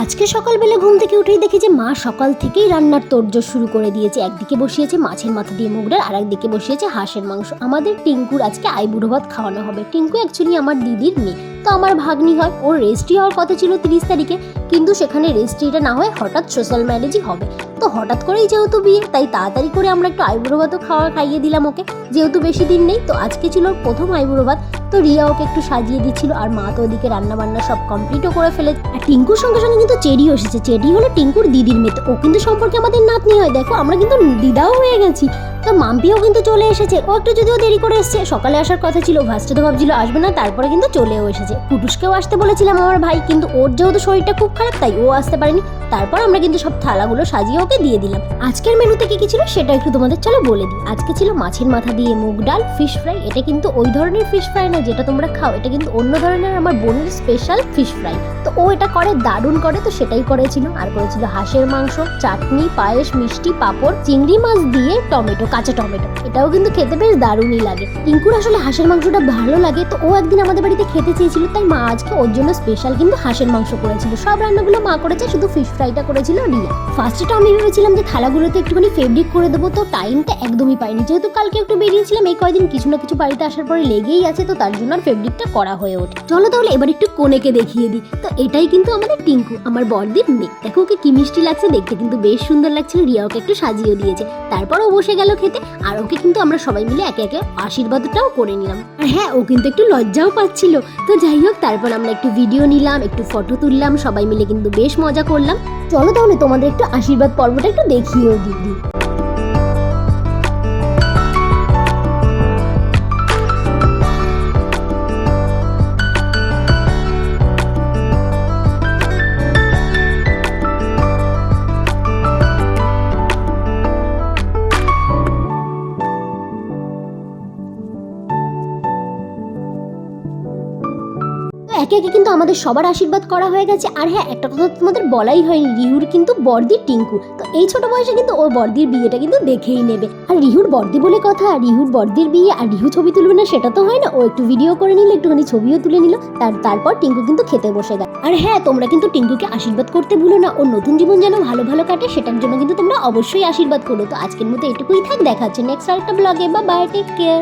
আজকে সকালবেলা ঘুম থেকে উঠেই দেখি যে মা সকাল থেকেই রান্নার তোড়জোড় শুরু করে দিয়েছে। একদিকে বসিয়েছে মাছের মাথা দিয়ে মুগ আর একদিকে বসিয়েছে হাঁসের মাংস। আমাদের টিঙ্কুর আজকে আইবুড়ো ভাত খাওয়ানো হবে। টিঙ্কু অ্যাকচুয়ালি আমার দিদির মেয়ে। তো আমার ভাগ্নি হয়, ওর রেজিস্ট্রি হওয়ার কথা ছিল তিরিশ তারিখে, কিন্তু সেখানে রেজিস্ট্রিটা না হয়ে হঠাৎ সোশ্যাল ম্যারেজই হবে। তো হঠাৎ করেই যেহেতু বিয়ে, তাই তাড়াতাড়ি করে আমরা একটু আইবুড়ো ভাতও খাওয়া খাইয়ে দিলাম ওকে। যেহেতু বেশি দিন নেই, তো আজকে ছিল প্রথম আইবুড়ো ভাত। তো রিয়া ওকে একটু সাজিয়ে দিচ্ছিল আর মা তো ওদিকে রান্না বান্না সব কমপ্লিটও করে ফেলে আর টিঙ্কুর সঙ্গে সঙ্গে কিন্তু চেরিও এসেছে। চেরি হলো টিঙ্কুর দিদির মেয়ে। ও কিন্তু সম্পর্কে আমাদের নাতনি হয়। দেখো, আমরা কিন্তু দিদাও হয়ে গেছি। তো মাম্পিও কিন্তু চলে এসেছে। ও একটু যদিও দেরি করে এসেছে। সকালে আসার কথা ছিল, ভাস্তে তো ভাবছিল আসবে না, তারপরে কিন্তু চলেও এসেছে। কুটুসকেও আসতে বলেছিলাম আমার ভাই, কিন্তু ওর যেহেতু শরীরটা খুব খারাপ, তাই ও আসতে পারেনি। তারপর আমরা কিন্তু সব থালাগুলো সাজিয়ে ওকে দিয়ে দিলাম। আজকের মেনুতে কি কি ছিল সেটা একটু তোমাদের চলো বলে দিই। আজকে ছিল মাছের মাথা দিয়ে মুগ ডাল ফিশ ফ্রাই এটা কিন্তু ওই ধরনের ফিশ ফ্রাই না যেটা তোমরা খাও, এটা কিন্তু অন্য ধরনের আমার বোনের স্পেশাল ফিশ ফ্রাই তো ও এটা করে, দারুণ করে, তো সেটাই করেছিল। আর করেছিল হাঁসের মাংস, চাটনি, পায়েস, মিষ্টি, পাঁপড়, চিংড়ি মাছ দিয়ে টমেটো, কাঁচা টমেটো। এটাও কিন্তু খেতে বেশ দারুণই লাগে। টিঙ্কুর আসলে হাঁসের মাংসটা ভালো লাগে, তো ও একদিন আমাদের বাড়িতে খেতে চেয়েছিল, তাই মা আজকে ওর জন্য স্পেশাল কিন্তু হাঁসের মাংস করেছিল। সব রান্নাগুলো মা করেছে, শুধু ফিশ ফ্রাইটা করেছিল রিয়া ফার্স্টে তো আমি ভেবেছিলাম যে থালাগুলোতে একটুখানি ফেব্রিক করে দেবো, তো টাইমটা একদমই পাইনি। যেহেতু কালকে একটু বেরিয়েছিলাম, এই কয়দিন কিছু না কিছু বাড়িতে আসার পরে লেগেই আছে, তো তার জন্য আর ফেব্রিকটা করা হয়ে ওঠে। চলো তাহলে এবার একটু কোনেকে দেখিয়ে দিই। তো এটাই কিন্তু আমাদের টিঙ্কু, আমার বড়দির মেয়ে। দেখো ওকে কি মিষ্টি লাগছে দেখতে, কিন্তু বেশ সুন্দর লাগছিল রিয়া ওকে একটু সাজিয়ে দিয়েছে। তারপর ও বসে গেল খেতে, আর ওকে কিন্তু আমরা সবাই মিলে একে একে আশীর্বাদটাও করে নিলাম। আর হ্যাঁ ও কিন্তু একটু লজ্জাও পাচ্ছিল। তো যাই হোক, তারপর আমরা একটু ভিডিও নিলাম, একটু ফটো তুললাম, সবাই মিলে কিন্তু বেশ মজা করলাম। চলো তাহলে তোমাদের একটু আশীর্বাদ পর্বটা একটু দেখিয়েও দিদি একে একে কিন্তু আমাদের সবার আশীর্বাদ করা হয়ে গেছে। আর হ্যাঁ একটা কথা তোমাদের বলাই হয়নি, রিহুর কিন্তু বর্দি টিঙ্কু। তো এই ছোট বয়সে কিন্তু ওর বর্দির বিয়েটা কিন্তু দেখেই নেবে। আর রিহুর বর্দি বলে কথা, রিহুর বর্দির বিয়ে আর রিহু ছবি তুলবে না, সেটা তো হয় না। ও একটু ভিডিও করে নিল, একটুখানি ছবিও তুলে নিল, তার তারপর টিঙ্কু কিন্তু খেতে বসে গেল আর হ্যাঁ তোমরা কিন্তু টিঙ্কুকে আশীর্বাদ করতে ভুলো না, ওর নতুন জীবন যেন ভালো ভালো কাটে, সেটার জন্য কিন্তু তোমরা অবশ্যই আশীর্বাদ করো। তো আজকের মতো এটুকুই থাক দেখা হচ্ছে নেক্সট আরেকটা ব্লগে বা বাই টেক কেয়ার